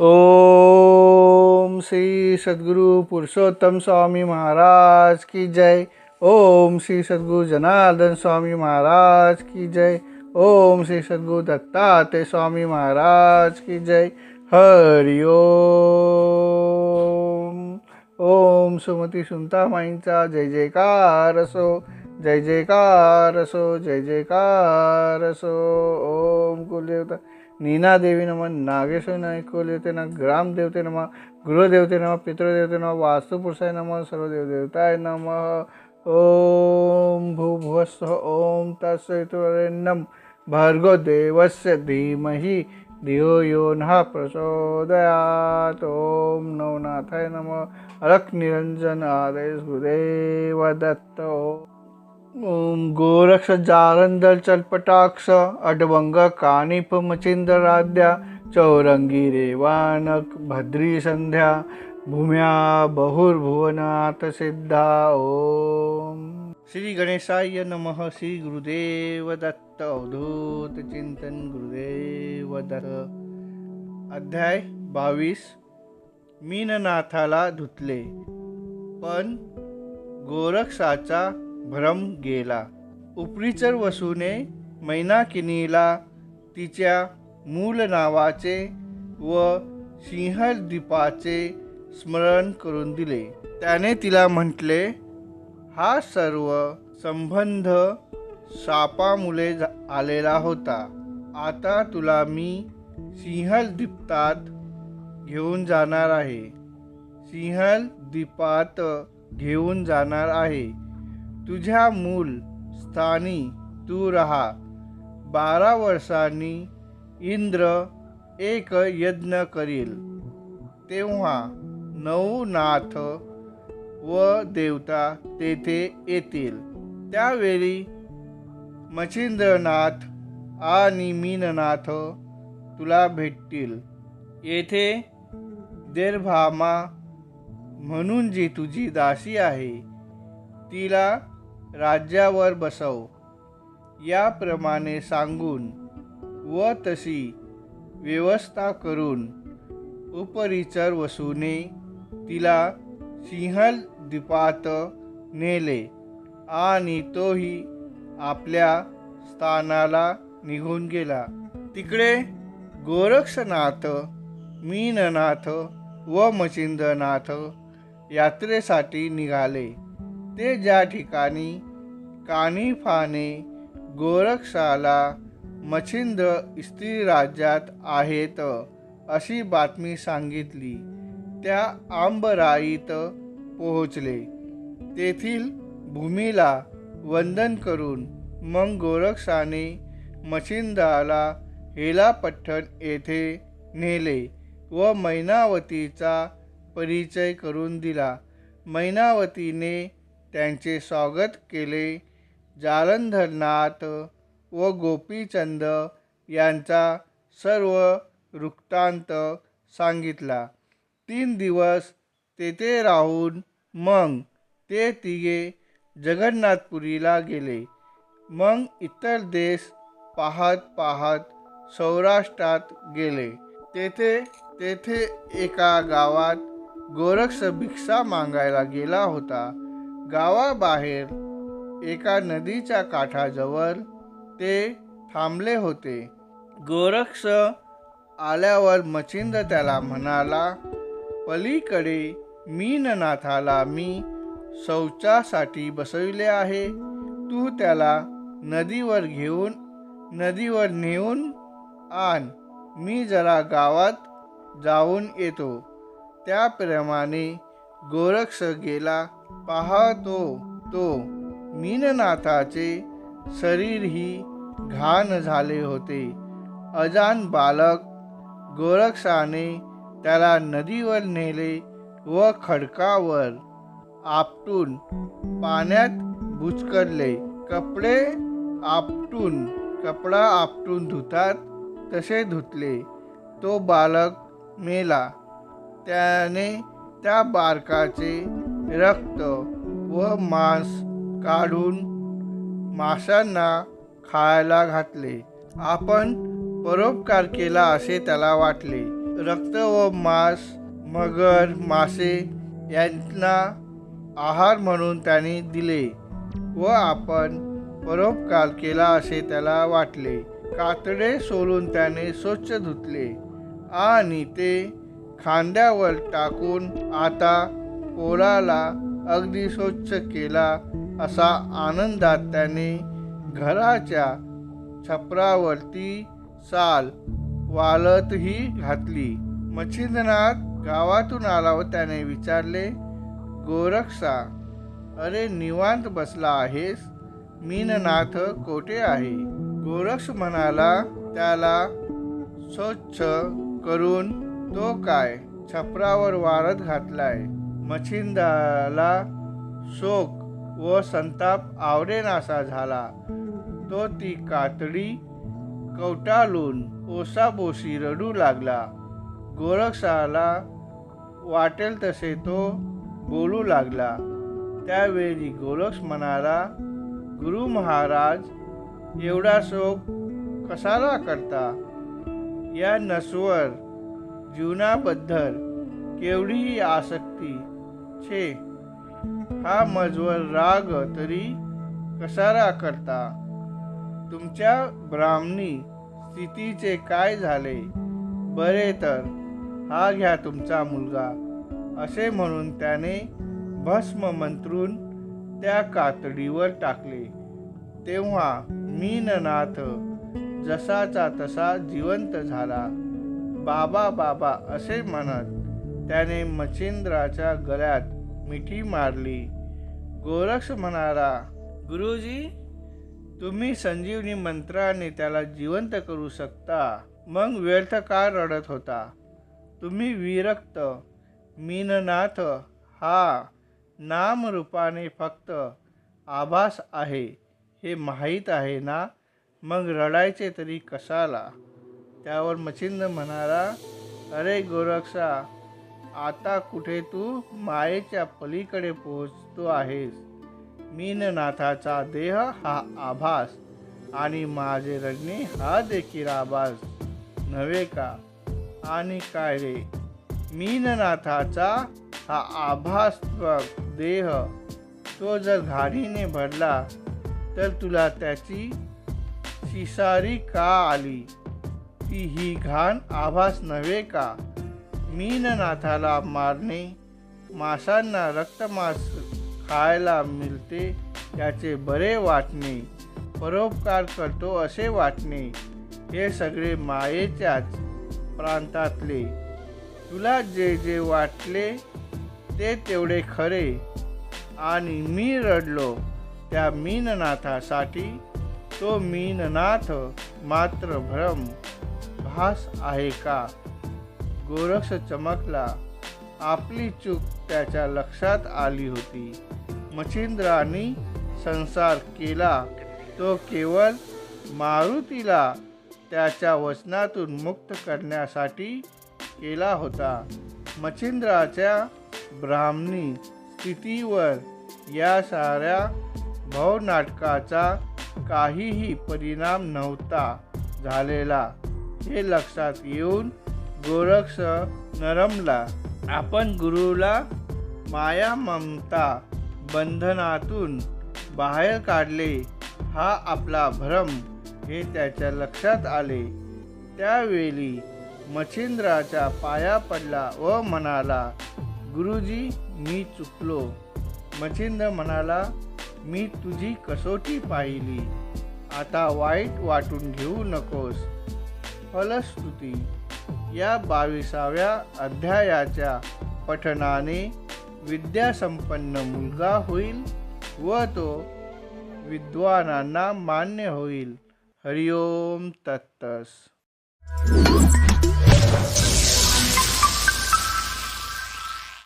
ओम श्री सद्गुरु पुरुषोत्तम स्वामी महाराज की जय। ओम श्री सद्गुरु जनार्दन स्वामी महाराज की जय। ओम श्री सद्गुरु दत्तात्रय स्वामी महाराज की जय। हरि ओम। ओम सुमती सुनता माईंचा जय जयकार असो जय जयकार असो जय जयकार असो ओम कुलदेवता। नीना देवी नमः नागेश्वर नायक कुलदेवते नमः ग्रामदेवते नमः गृहदेवते नमः पितृदेवते नमः वास्तुपुरुषाय नमः सर्वदेवदेवताय नमः। ॐ भूभुवस्व ॐ तत्सवितुर्वरेण्यं भर्गो देवस्य धीमहि धियो यो नः प्रचोदयात्। ओम नवनाथाय नमः। अलख निरंजन आदेश गुरुदेव गोरक्ष जारंदल चलपटाक्ष अडवंग कानिप मचिंदराद्या चौरंगी रेवानक भद्री संध्या भूम्या बहुर्भुवनाथ सिद्धा ओम श्री गणेशाय नमः श्री गुरुदेव दत्त अवधूत चिंतन गुरुदेव दत्त अध्याय बावीस मीननाथाला धुतले पण गोरक्षाचा भ्रम गेला. उपरीचर वसूने मैनाकिनीला तिच्या मूल नावाचे व सिंहद्वीपाचे स्मरण करून दिले. त्याने तिला म्हटले हा सर्व संबंध सापामुळे आलेला होता. आता तुला मी सिंहलद्वीपात घेऊन जाणार आहे. सिंहलद्वीपात घेऊन जाणार आहे. तुझ्या मूल स्थानी तू रहा. बारा वर्षांनी इंद्र एक यज्ञ करील. तेव्हा नऊ नाथ व देवता तेथे येतील. त्यावेळी मच्छिंद्रनाथ आणि मीननाथ तुला भेटतील. येथे देरभामा म्हणून जी तुझी दासी आहे तिला राज्यावर बसव. याप्रमाणे सांगून व तशी व्यवस्था करून उपरिचर वसूने तिला सिंहल द्वीपात नेले आणि तोही आपल्या स्थानाला निघून गेला. तिकडे गोरक्षनाथ मीननाथ व मचिंद्रनाथ यात्रेसाठी निघाले. ते ज्या ठिकाणी कानिफाने गोरखशाला मच्छिंद्र स्त्री राज्यात आहेत अशी बातमी सांगितली त्या आंबराईत पोहोचले. तेथील भूमीला वंदन करून मग गोरक्षाने मच्छिंद्राला हेलापट्टण येथे नेले व मैनावतीचा परिचय करून दिला. मैनावतीने त्यांचे स्वागत केले. जालंधरनाथ व गोपीचंद यांचा सर्व वृत्तांत सांगितला. तीन दिवस तेथे राहून मग ते तिघे जगन्नाथपुरीला गेले. मग इतर देश पाहत पाहत सौराष्ट्रात गेले. तेथे तेथे एका गावात गोरक्ष भिक्षा मागायला गेला होता. गावाबाहेर एका नदीच्या काठाजवळ ते थांबले होते. गोरक्ष आल्यावर मचिंद त्याला म्हणाला पलीकडे मीननाथाला मी शौचासाठी बसविले आहे. तू त्याला नदीवर घेऊन नदीवर नेऊन आण. मी जरा गावात जाऊन येतो. त्याप्रमाणे गोरक्ष गेला. पाहतो तो मीननाथाचे शरीरही घाण झाले होते. अजान बालक गोरक्षाने त्याला नदीवर नेले व खडकावर आपटून पाण्यात बुचकरले. कपडे आपटून कपडा आपटून धुतात तसे धुतले. तो बालक मेला. त्याने त्या बालकाचे रक्त व मांस काढून माशांना खायला घातले. आपण परोपकार केला असे त्याला वाटले. रक्त व मांस मगर मासे यांना आहार म्हणून त्याने दिले व आपण परोपकार केला असे त्याला वाटले. कातडे सोलून त्याने स्वच्छ धुतले आणि ते खांद्यावर टाकून आता पोराला अगदी स्वच्छ केला असा आनंदात त्याने घराच्या छपरावरती साल वालतही घातली. मच्छिंद्रनाथ गावातून आला व त्याने विचारले गोरक्षा अरे निवांत बसला आहेस? मीननाथ कोठे आहे? गोरक्ष म्हणाला त्याला स्वच्छ करून तो काय छपरावर वारत घातलाय. मच्छिंदाला शोक व संताप आवडेनासा झाला. तो ती कातडी कवटाळून ओसाबोशी रडू लागला. गोरक्षाला वाटेल तसे तो बोलू लागला. त्यावेळी गोरक्ष म्हणाला गुरु महाराज एवढा शोक कसाला करता? या नसवर जीवनाबद्दल केवढीही आसक्ती छे हा मजवर राग तरी कसारा करता? तुमच्या ब्राह्मणी स्थितीचे काय झाले? बरे तर हा घ्या तुमचा मुलगा. असे म्हणून त्याने भस्म मंत्रून त्या कातडीवर टाकले. तेव्हा मीननाथ जसाचा तसा जिवंत झाला. बाबा बाबा असे म्हणत त्याने मच्छिंद्राच्या गळ्यात मिठी मारली. गोरक्ष म्हणाला गुरुजी तुम्ही संजीवनी मंत्राने त्याला जिवंत करू शकता. मग व्यर्थ का रडत होता? तुम्ही विरक्त मीननाथ हा नामरूपाने फक्त आभास आहे हे माहीत आहे ना? मग रडायचे तरी कशाला? त्यावर मच्छिंद म्हणाला अरे गोरक्षा आता कुठे तू मायेच्या पलीकडे पोहोचतो आहेस? मीननाथाचा देह हा आभास आणि माझे रडणे हा देखील आभास. नव्हे का? आणि काय रे? मीननाथाचा हा आभासत्वक देह तो जर घाणीने भरला तर तुला त्याची शिसारी का आली? ती ही घाण आभास नव्हे का? मीननाथाला मारणे माशांना रक्तमास खायला मिळते याचे बरे वाटणे परोपकार करतो असे वाटणे हे सगळे मायेच्याच प्रांतातले. तुला जे जे वाटले ते तेवढे खरे. आणि मी रडलो त्या मीननाथासाठी तो मीननाथ मात्र भ्रम भास आहे का? गोरक्ष चमकला. आपली चूक त्याच्या लक्षात आली होती. मच्छिंद्राने संसार केला. तो केवळ मारुतीला त्याच्या वचनातून मुक्त करण्यासाठी केला होता. मच्छिंद्राच्या ब्राह्मणी स्थितीवर या साऱ्या भवनाटकाचा काहीही परिणाम नव्हता झालेला. हे लक्षात येऊन गोरक्ष नरमला. आपण गुरुला माया ममता बंधनातून बाहेर काढले. हा आपला भ्रम हे त्याच्या लक्षात आले. त्यावेळी मच्छिंद्राच्या पाया पडला व म्हणाला गुरुजी मी चुकलो. मच्छिंद्र म्हणाला मी तुझी कसोटी पाहिली. आता वाईट वाटून घेऊ नकोस. फलस्तुती. या बावीसाव्या अध्यायाच्या पठनाने विद्यासंपन्न मुलगा होईल व तो विद्वानांना मान्य होईल. हरिओम तत्तस.